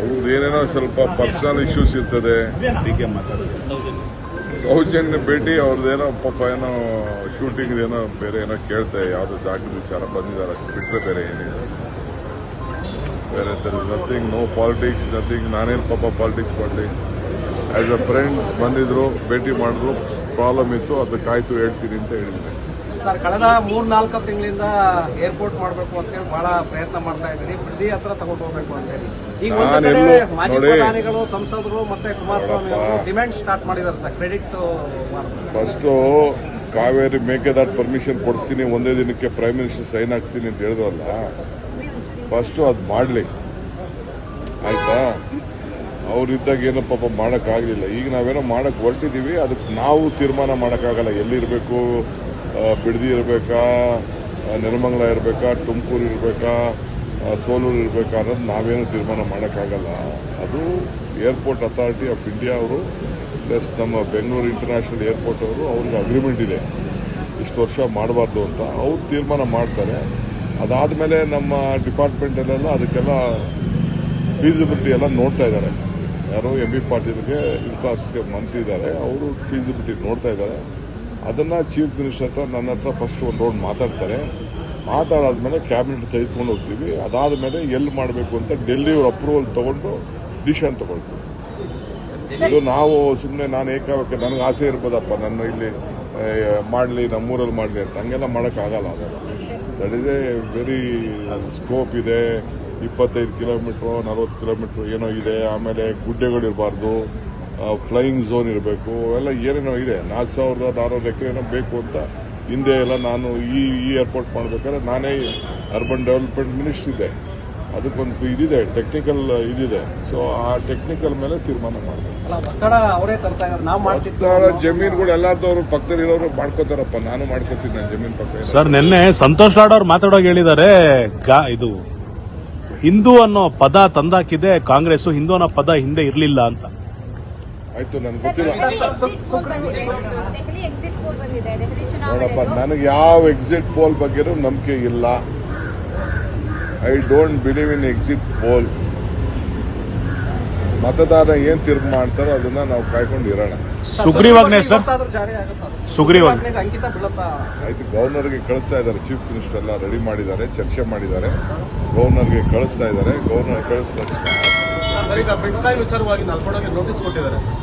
ಅವ್ರದ್ದು ಏನೇನೋ ಸ್ವಲ್ಪ ಪರ್ಸನಲ್ ಇಶ್ಯೂಸ್ ಇರ್ತದೆ. ಸೌಜನ್ಯ ಭೇಟಿ, ಅವ್ರದ್ದೇನೋ ಪಾಪ ಏನೋ ಶೂಟಿಂಗ್ ಏನೋ ಬೇರೆ ಏನೋ ಕೇಳ್ತಾ ಯಾವ್ದು ಜಾಗದ ವಿಚಾರ ಬಂದಿದ್ದಾರೆ ಅಷ್ಟು ಬಿಟ್ಟರೆ ಬೇರೆ ಏನಿಲ್ಲ. ಬೇರೆ ನಥಿಂಗ್ ನೋ ಪಾಲಿಟಿಕ್ಸ್ ನಥಿಂಗ್ ನಾನೇನು ಪಾಪ ಪಾಲಿಟಿಕ್ಸ್ ಮಾಡಲಿ? ಆ್ಯಸ್ ಅ ಫ್ರೆಂಡ್ ಬಂದಿದ್ರು, ಭೇಟಿ ಮಾಡಿದ್ರು ಪ್ರಾಬ್ಲಮ್ ಇತ್ತು, ಅದಕ್ಕಾಯ್ತು ಹೇಳ್ತೀನಿ ಅಂತ ಹೇಳಿದ್ದೀನಿ ಸರ್ ಕಳೆದ ಮೂರ್ ನಾಲ್ಕು ತಿಂಗಳಿಂದ ಏರ್ಪೋರ್ಟ್ ಮಾಡಬೇಕು ಅಂತೇಳಿ ಬಹಳ ಪ್ರಯತ್ನ ಮಾಡ್ತಾ ಇದ್ದೀನಿ. ಬಿಡದಿ ಹತ್ರ ತಗೊಂಡು ಹೋಗ್ಬೇಕು ಅಂತೇಳಿ ಈಗ ಒಂದು ಕಡೆ ಮಾಜಿ ಪ್ರಧಾನಿಗಳು ಸಂಸದರು ಮತ್ತೆ ಕುಮಾರಸ್ವಾಮಿ ಅವರು ಡಿಮ್ಯಾಂಡ್ ಸ್ಟಾರ್ಟ್ ಮಾಡಿದ್ದಾರೆ sir. Credit first Kaveri Mekedatu permission ಕೊಡಿಸ್ತೀನಿ ಒಂದೇ ದಿನಕ್ಕೆ ಪ್ರೈಮ್ ಮಿನಿಸ್ಟರ್ ಸೈನ್ ಹಾಕ್ತೀನಿ ಅಂತ ಹೇಳಿದ್ರಲ್ಲ? ಫಸ್ಟು ಅದು ಮಾಡಲಿ. ಆಯ್ತಾ? ಅವರಿದ್ದಾಗ ಏನೋ ಪಾಪ ಮಾಡೋಕ್ಕಾಗಲಿಲ್ಲ. ಈಗ ನಾವೇನೋ ಮಾಡಕ್ಕೆ ಹೊರಟಿದ್ದೀವಿ ಅದಕ್ಕೆ ನಾವು ತೀರ್ಮಾನ ಮಾಡೋಕ್ಕಾಗಲ್ಲ. ಎಲ್ಲಿರಬೇಕು? ಬಿಡದಿ ಇರಬೇಕಾ ನಿರ್ಮಂಗಲ ಇರಬೇಕಾ, ತುಮಕೂರು ಇರಬೇಕಾ ಸೋಲೂರು ಇರಬೇಕಾ ಅನ್ನೋದು ನಾವೇನು ತೀರ್ಮಾನ ಮಾಡೋಕ್ಕಾಗಲ್ಲ. ಅದು ಏರ್ಪೋರ್ಟ್ ಅಥಾರಿಟಿ ಆಫ್ ಇಂಡಿಯಾ ಅವರು ಪ್ಲಸ್ ನಮ್ಮ ಬೆಂಗಳೂರು ಇಂಟರ್ನ್ಯಾಷನಲ್ ಏರ್ಪೋರ್ಟ್ ಅವರು, ಅವ್ರಿಗೆ ಅಗ್ರಿಮೆಂಟ್ ಇದೆ. ಇಷ್ಟು ವರ್ಷ ಮಾಡಬಾರ್ದು ಅಂತ ಅವ್ರು ತೀರ್ಮಾನ ಮಾಡ್ತಾರೆ. ಅದಾದಮೇಲೆ ನಮ್ಮ ಡಿಪಾರ್ಟ್ಮೆಂಟಲ್ಲೆಲ್ಲ ಅದಕ್ಕೆಲ್ಲ ಫೀಸಿಬಿಲಿಟಿ ಎಲ್ಲ ನೋಡ್ತಾ ಇದ್ದಾರೆ. ಯಾರೋ ಎಂ ಬಿ ಪಾಟೀಲ್ಗೆ ಇನ್ಫ್ರಾಸ್ಟ್ರಕ್ಚರ್ ಮಂತ್ರಿ ಇದ್ದಾರೆ, ಅವರು ಫೀಸಿಬಿಲಿಟಿ ನೋಡ್ತಾ ಇದ್ದಾರೆ. ಅದನ್ನು ಚೀಫ್ ಮಿನಿಸ್ಟರ್ ಹತ್ರ ನನ್ನ ಹತ್ರ ಫಸ್ಟ್ ಒಂದು ರೌಂಡ್ ಮಾತಾಡ್ತಾರೆ. ಮಾತಾಡಾದ್ಮೇಲೆ ಕ್ಯಾಬಿನೆಟ್ ತೆಗೆದುಕೊಂಡು ಹೋಗ್ತೀವಿ. ಅದಾದ ಮೇಲೆ ಎಲ್ಲಿ ಮಾಡಬೇಕು ಅಂತ ಡೆಲ್ಲಿ ಅಪ್ರೂವಲ್ ತೊಗೊಂಡು ಡಿಸಿಷನ್ ತೊಗೊಳ್ತೀವಿ. ಇದು ನಾವು ಸುಮ್ಮನೆ ನಾನು ಏಕಾವಕ್ಕೆ ನನಗೆ ಆಸೆ ಇರ್ಬೋದಪ್ಪ, ನನ್ನ ಇಲ್ಲಿ ಮಾಡಲಿ, ನಮ್ಮೂರಲ್ಲಿ ಮಾಡಲಿ ಅಂತ. ಹಂಗೆಲ್ಲ ಮಾಡೋಕ್ಕಾಗಲ್ಲ ಅದು. That is a very scope ಇದೆ. ಇಪ್ಪತ್ತೈದು ಕಿಲೋಮೀಟ್ರು ನಲ್ವತ್ತು ಕಿಲೋಮೀಟ್ರು ಏನೋ ಇದೆ. ಆಮೇಲೆ ಗುಡ್ಡೆಗಳಿರಬಾರ್ದು. ಫ್ಲೈಯಿಂಗ್ ಝೋನ್ ಇರಬೇಕು ಎಲ್ಲ ಏನೇನೋ ಇದೆ. ನಾಲ್ಕು ಸಾವಿರದ ನಾನ್ನೂರು ಎಕರೆ ಏನೋ ಬೇಕು ಅಂತ ಹಿಂದೆ ಎಲ್ಲ ನಾನು ಈ ಈ ಏರ್ಪೋರ್ಟ್ ಮಾಡಬೇಕಾದ್ರೆ ನಾನೇ ಅರ್ಬನ್ ಡೆವಲಪ್ಮೆಂಟ್ ಮಿನಿಸ್ಟರ್ ಇದೆ ಅದಕ್ಕೊಂದು ಇದಿದೆ ಟೆಕ್ನಿಕಲ್ ಇದಿದೆ. ಸೊ ಆ ಟೆಕ್ನಿಕಲ್ ಮೇಲೆ ತೀರ್ಮಾನ ಮಾಡಬೇಕು. ಅಲ್ಲ ಒತ್ತಡ ಅವರೇ ತರ್ತಾ ಇದ್ದಾರೆ. ನಾವು ಮಾಡಿಸಿದ್ದು ಜಮೀನುಗಳು ಎಲ್ಲಾರ್ದವ್ರು ಪಕ್ಕದಲ್ಲಿರೋರು ಮಾಡ್ಕೋತಾರಪ್ಪ. ನಾನು ಮಾಡ್ಕೋತೀನಿ ನಾನು ಜಮೀನ್ ಪಕ್ಕ ಸರ್ ನಿನ್ನೆ ಸಂತೋಷ್ ಲಾಡ್ ಅವ್ರು ಮಾತಾಡೋಕೆ ಹೇಳಿದ್ದಾರೆ ಗಾ- ಇದು ಹಿಂದೂ ಅನ್ನೋ ಪದ ತಂದಾಕಿದೆ ಕಾಂಗ್ರೆಸ್ ಹಿಂದೂ ಅನ್ನೋ ಪದ ಹಿಂದೆ ಇರಲಿಲ್ಲ ಅಂತ. ಆಯ್ತು ನನ್ಗೆ ಗೊತ್ತಿಲ್ಲ. ನೋಡಪ್ಪ ಚುನಾವಣೆ ನನಗೆ ಯಾವ ಎಕ್ಸಿಟ್ ಪೋಲ್ ಬಗ್ಗೆನೂ ನಂಬಿಕೆ ಇಲ್ಲ. I don't believe in exit poll ಮತದಾರ ಏನ್ ತೀರ್ಪು ಮಾಡ್ತಾರೋ ಅದನ್ನ ನಾವು ಕಾಯ್ಕೊಂಡು ಇರೋಣ. ಸುಗ್ರೀವಾಜ್ಞೆ ಸರ್? ಸುಗ್ರೀವಾಜ್ಞೆ. ಆಯ್ತು ಗವರ್ನರ್ಗೆ ಕಳಿಸ್ತಾ ಇದ್ದಾರೆ. ಚೀಫ್ ಮಿನಿಸ್ಟರ್ ಎಲ್ಲ ರೆಡಿ ಮಾಡಿದ್ದಾರೆ ಚರ್ಚೆ ಮಾಡಿದ್ದಾರೆ. ಗವರ್ನರ್ಗೆ ಕಳಿಸ್ತಾ ಇದ್ದಾರೆ. ಗವರ್ನರ್ ಕಳಿಸ್ತಾ ಸರ್ ಈಗ ಬಿಟ್ಕಾಯಿನ್ ವಿಚಾರವಾಗಿ ನಲ್ಪಡೋಗೆ ನೋಟಿಸ್ ಕೊಟ್ಟಿದ್ದಾರೆ ಸರ್.